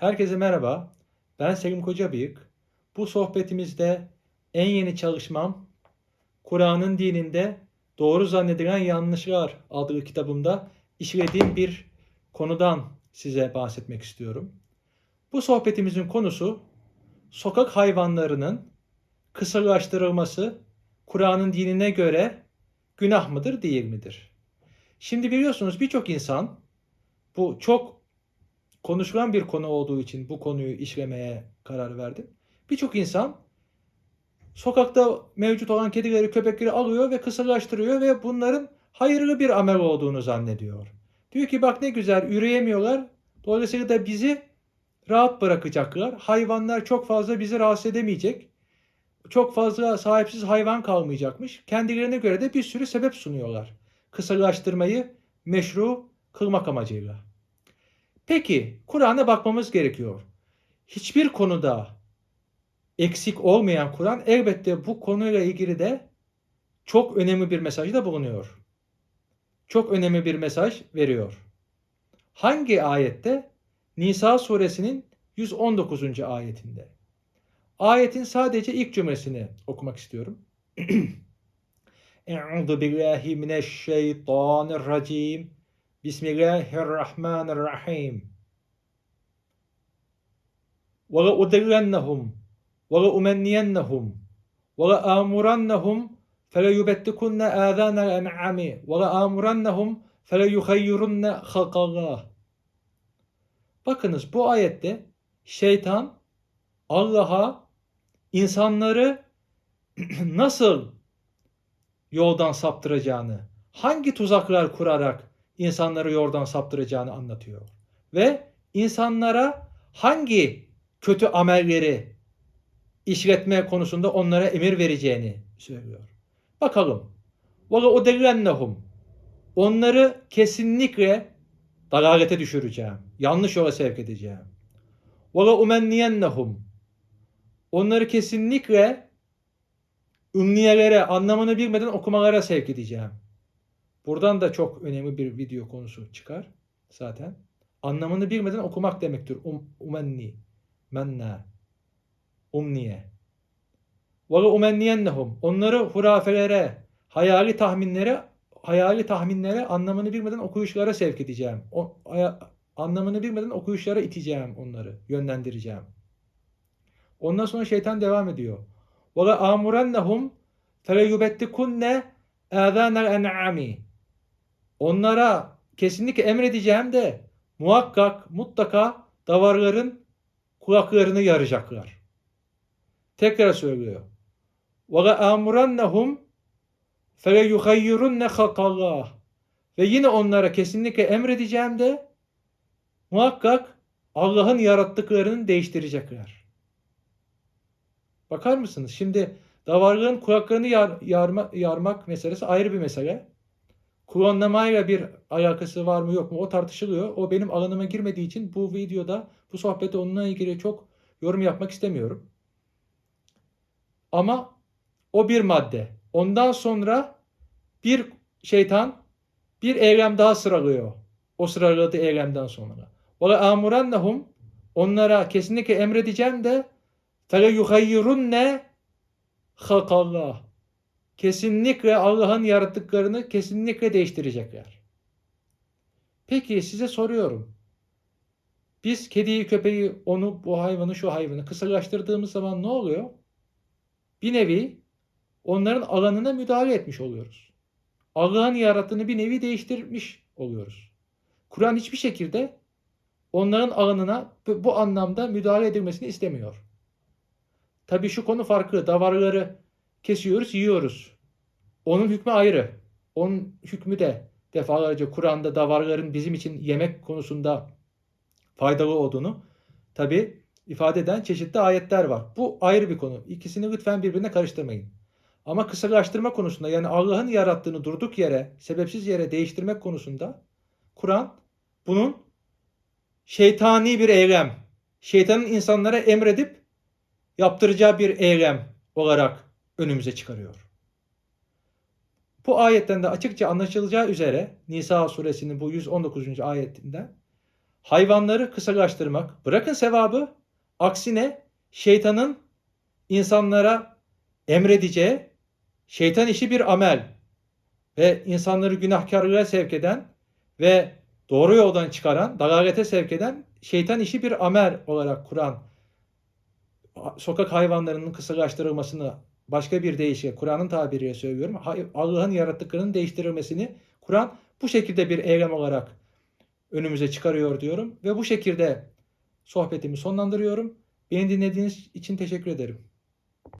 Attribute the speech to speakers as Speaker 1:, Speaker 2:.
Speaker 1: Herkese merhaba. Ben Selim Kocabıyık. Bu sohbetimizde en yeni çalışmam Kur'an'ın dininde doğru zannedilen yanlışlar adlı kitabımda işlediğim bir konudan size bahsetmek istiyorum. Bu sohbetimizin konusu sokak hayvanlarının kısırlaştırılması Kur'an'ın dinine göre günah mıdır değil midir? Şimdi biliyorsunuz birçok insan bu çok konuşulan bir konu olduğu için bu konuyu işlemeye karar verdim. Birçok insan sokakta mevcut olan kedileri, köpekleri alıyor ve kısırlaştırıyor ve bunların hayırlı bir amel olduğunu zannediyor. Diyor ki bak ne güzel üreyemiyorlar. Dolayısıyla da bizi rahat bırakacaklar. Hayvanlar çok fazla bizi rahatsız edemeyecek. Çok fazla sahipsiz hayvan kalmayacakmış. Kendilerine göre de bir sürü sebep sunuyorlar. Kısırlaştırmayı meşru kılmak amacıyla. Peki Kur'an'a bakmamız gerekiyor. Hiçbir konuda eksik olmayan Kur'an elbette bu konuyla ilgili de çok önemli bir mesajda bulunuyor. Çok önemli bir mesaj veriyor. Hangi ayette? Nisa suresinin 119. ayetinde. Ayetin sadece ilk cümlesini okumak istiyorum. Euzu billahi mineşşeytanirracim. Bismillahirrahmanirrahim. Ve la udillennehum ve la umenniyennehum ve la amurannehum fele yubettikunne âzânel en'ami ve la amurannehum fele yuhayyirunne halkallah. Bakınız bu ayette şeytan Allah'a insanları nasıl yoldan saptıracağını, hangi tuzaklar kurarak insanları yoldan saptıracağını anlatıyor. Ve insanlara hangi kötü amelleri işletme konusunda onlara emir vereceğini söylüyor. Bakalım. Valla o delillennehum. Onları kesinlikle dalalete düşüreceğim. Yanlış yola sevk edeceğim. Valla umenniyennehum. Onları kesinlikle ümniyelere, anlamını bilmeden okumalara sevk edeceğim. Buradan da çok önemli bir video konusu çıkar zaten. Anlamını bilmeden okumak demektir. Um, umenni, menna, umniye. Ve umenniyennehum. Onları hurafelere, hayali tahminlere, hayali tahminlere anlamını bilmeden okuyuşlara sevk edeceğim. O, aya- anlamını bilmeden okuyuşlara iteceğim onları, yönlendireceğim. Ondan sonra şeytan devam ediyor. Ve amurennehum feleyubettikunne âzânel en'ami. Onlara kesinlikle emredeceğim de muhakkak mutlaka davarların kulaklarını yaracaklar. Tekrar söylüyor. Ve la amurennehum feleyuhayyirunne halkallah. Ve yine onlara kesinlikle emredeceğim de muhakkak Allah'ın yarattıklarını değiştirecekler. Bakar mısınız? Şimdi davarlığın kulaklarını yar, yarma, yarmak meselesi ayrı bir mesele. Klonlamayla bir alakası var mı yok mu o tartışılıyor. O benim alanıma girmediği için bu videoda bu sohbette onunla ilgili çok yorum yapmak istemiyorum. Ama o bir madde. Ondan sonra bir şeytan bir eylem daha sıralıyor. O sıraladığı eylemden sonra. Ve amurannahum onlara kesinlikle emredeceğim de fele yuhayyirunne halkallah. Kesinlikle Allah'ın yarattıklarını kesinlikle değiştirecekler. Peki size soruyorum. Biz kediyi, köpeği, onu, bu hayvanı, şu hayvanı kısırlaştırdığımız zaman ne oluyor? Bir nevi onların alanına müdahale etmiş oluyoruz. Allah'ın yarattığını bir nevi değiştirmiş oluyoruz. Kur'an hiçbir şekilde onların alanına bu anlamda müdahale edilmesini istemiyor. Tabii şu konu farklı. Davarları kesiyoruz, yiyoruz. Onun hükmü ayrı. Onun hükmü de defalarca Kur'an'da davarların bizim için yemek konusunda faydalı olduğunu tabi ifade eden çeşitli ayetler var. Bu ayrı bir konu. İkisini lütfen birbirine karıştırmayın. Ama kısırlaştırma konusunda yani Allah'ın yarattığını durduk yere, sebepsiz yere değiştirmek konusunda Kur'an bunun şeytani bir eylem, şeytanın insanlara emredip yaptıracağı bir eylem olarak önümüze çıkarıyor. Bu ayetten de açıkça anlaşılacağı üzere Nisa suresinin bu 119. ayetinden hayvanları kısırlaştırmak. Bırakın sevabı. Aksine şeytanın insanlara emredeceği şeytan işi bir amel ve insanları günahkarlığa sevk eden ve doğru yoldan çıkaran, dalalete sevk eden şeytan işi bir amel olarak Kur'an sokak hayvanlarının kısırlaştırılmasını başka bir deyişle Kur'an'ın tabiriyle söylüyorum. Allah'ın yarattıklarının değiştirilmesini Kur'an bu şekilde bir eylem olarak önümüze çıkarıyor diyorum ve bu şekilde sohbetimi sonlandırıyorum. Beni dinlediğiniz için teşekkür ederim.